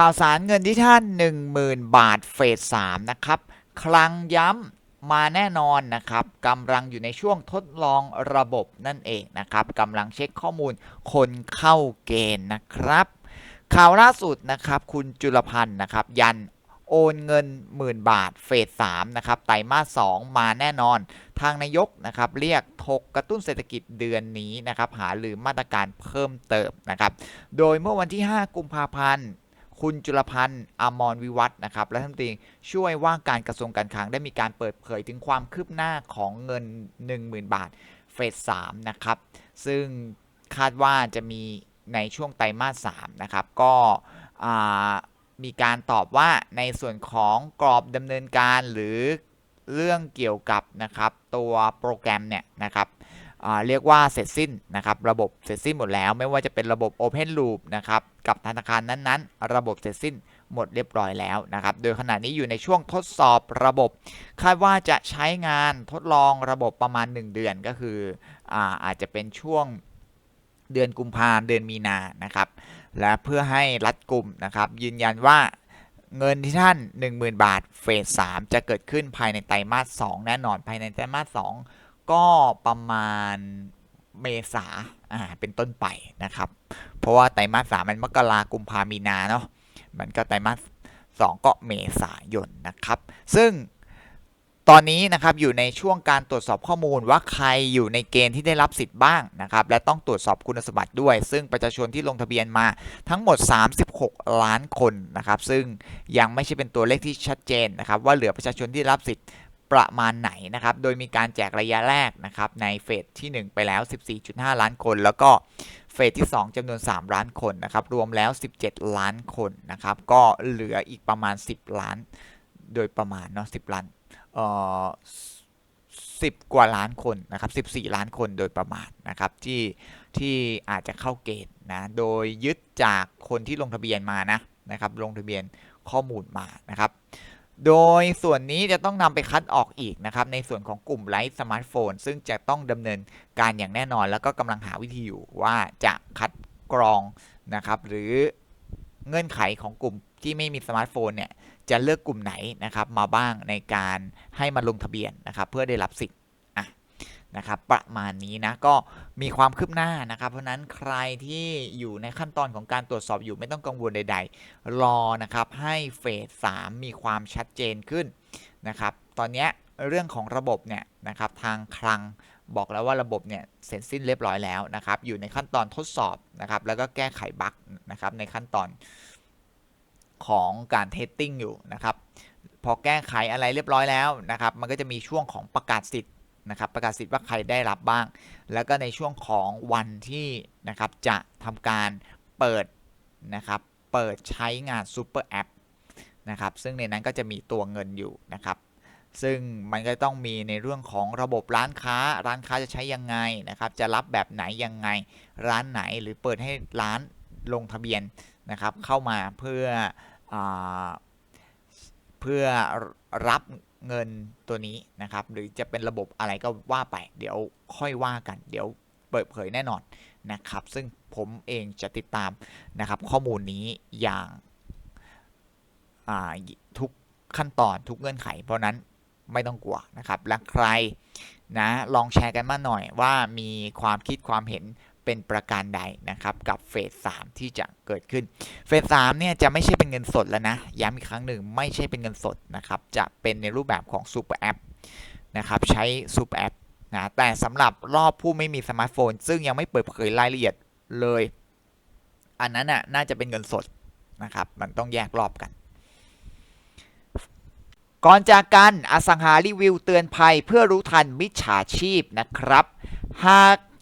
ข่าวสารเงินที่ท่าน 10,000 บาทเฟส3นะครับ คลังย้ำมาแน่นอนนะครับกำลังอยู่ในช่วงทดลองระบบนั่นเองนะครับกำลังเช็คข้อมูลคนเข้าเกณฑ์นะครับ ข่าวล่าสุดนะครับ คุณจุลพันธ์นะครับ ยันโอนเงินหมื่นบาทเฟส3นะครับไตรมาส2มาแน่นอน ทางนายกนะครับ เรียกถกกระตุ้นเศรษฐกิจเดือนนี้นะครับ หาหรือมาตรการเพิ่มเติมนะครับ โดยเมื่อวันที่ 5 กุมภาพันธ์ คุณจุลพันธ์อมรวิวัฒนะครับรัฐมนตรีช่วยว่าการกระทรวงการคลังได้มีการเปิดเผยถึงความคืบหน้าของเงิน 10,000 บาทเฟส3นะครับ ซึ่งคาดว่าจะมีในช่วงไตรมาส3นะครับ ก็มีการตอบว่าในส่วนของกรอบดำเนินการหรือเรื่องเกี่ยวกับนะครับตัวโปรแกรมเนี่ยนะครับ เรียกว่าเสร็จสิ้นนะครับระบบเสร็จสิ้นหมดแล้ว ไม่ว่าจะเป็นระบบ Open Loop นะครับกับธนาคารนั้นๆ ระบบเสร็จสิ้นหมดเรียบร้อยแล้วนะครับ โดยขณะนี้อยู่ในช่วงทดสอบระบบ คาดว่าจะใช้งานทดลองระบบประมาณ 1 เดือนก็คืออาอาจจะเป็นช่วงเดือนกุมภาเดือนมีนานะครับ และเพื่อให้รัดกลุ่มนะครับ ยืนยันว่าเงินที่ท่าน 10,000 บาทเฟส3จะเกิดขึ้นภายในไตรมาส2แน่นอนภายในไตรมาส2 ก็ประมาณเมษาอ่าเป็นต้นไปนะครับ เพราะว่าไตรมาส3มันมกรากุมภามีนาเนาะมันก็ไตรมาส2ก็เมษายนนะครับ ซึ่งตอนนี้นะครับอยู่ในช่วงการตรวจสอบข้อมูลว่าใครอยู่ในเกณฑ์ที่ได้รับสิทธิ์บ้างนะครับ และต้องตรวจสอบคุณสมบัติด้วย ซึ่งประชาชนที่ลงทะเบียนมาทั้งหมด 36 ล้านคนนะครับ ซึ่งยังไม่ใช่เป็นตัวเลขที่ชัดเจนนะครับ ว่าเหลือประชาชนที่รับสิทธิ์ ประมาณไหนนะครับ โดยมีการแจกระยะแรกนะครับในเฟสที่ 1 ไปแล้ว 14.5 ล้านคน แล้วก็เฟสที่ 2จำนวน 3 ล้านคนนะครับ รวมแล้ว 17 ล้านคนนะครับ ก็เหลืออีกประมาณ 10 ล้าน โดยประมาณเนาะ10 ล้านเอ่อ10 กว่าล้านคนนะครับ 14 ล้านคนโดยประมาณนะครับที่ที่อาจจะเข้าเกณฑ์นะ โดยยึดจากคนที่ลงทะเบียนมานะนะครับ ลงทะเบียนข้อมูลมานะครับ โดยส่วนนี้จะต้องนำไปคัดออกอีกนะครับในส่วนของกลุ่มไลท์สมาร์ทโฟนซึ่งจะต้องดำเนินการอย่างแน่นอน แล้วก็กำลังหาวิธีอยู่ว่าจะคัดกรองนะครับหรือเงื่อนไขของกลุ่มที่ไม่มีสมาร์ทโฟนเนี่ยจะเลือกกลุ่มไหนนะครับมาบ้างในการให้มาลงทะเบียนนะครับเพื่อได้รับสิทธิ์ นะครับประมาณนี้นะก็มีความคืบหน้านะครับ เพราะนั้นใครที่อยู่ในขั้นตอนของการตรวจสอบอยู่ไม่ต้องกังวลใด ๆ รอนะครับให้เฟส3มีความชัดเจนขึ้นนะครับตอนนี้เรื่องของระบบเนี่ยนะครับทางคลังบอกแล้วว่าระบบเนี่ยเสร็จสิ้นเรียบร้อยแล้วนะครับอยู่ในขั้นตอนทดสอบนะครับแล้วก็แก้ไขบั๊กนะครับในขั้นตอนของการเทสติ้งอยู่นะครับพอแก้ไขอะไรเรียบร้อยแล้วนะครับมันก็จะมีช่วงของประกาศสิทธิ นะครับประกาศสิทธิ์ว่าใครได้รับบ้าง แล้วก็ในช่วงของวันที่นะครับจะทำการเปิดนะครับเปิดใช้งานซูเปอร์แอปนะครับซึ่งในนั้นก็จะมีตัวเงินอยู่นะครับซึ่งมันก็ต้องมีในเรื่องของระบบร้านค้า ร้านค้าจะใช้ยังไงนะครับ จะรับแบบไหนยังไง ร้านไหนหรือเปิดให้ร้านลงทะเบียนนะครับ เข้ามาเพื่ออเพื่อรับ เงินตัวนี้นะครับ หรือจะเป็นระบบอะไรก็ว่าไป เดี๋ยวค่อยว่ากัน เดี๋ยวเปิดเผยแน่นอนนะครับ ซึ่งผมเองจะติดตามนะครับ ข้อมูลนี้อย่างาทุกขั้นตอนทุกเงื่อนไข เพราะนั้นไม่ต้องกลัวนะครับ และใครนะลองแชร์กันมาหน่อยว่ามีความคิดความเห็น เป็นประการใดนะครับกับเฟส3ที่จะเกิดขึ้น เฟส3เนี่ยจะไม่ใช่เป็นเงินสดแล้วนะย้ำอีกครั้งหนึ่งไม่ใช่เป็นเงินสดนะครับจะเป็นในรูปแบบของซูเปอร์แอปนะครับใช้ซูเปอร์แอปนะแต่สำหรับรอบผู้ไม่มีสมาร์ทโฟน ซึ่งยังไม่เปิดเผยรายละเอียดเลย อันนั้นน่ะน่าจะเป็นเงินสดนะครับมันต้องแยกรอบกันก่อนจากกันอสังหารีวิวเตือนภัยเพื่อรู้ทันมิจฉาชีพนะครับ หาก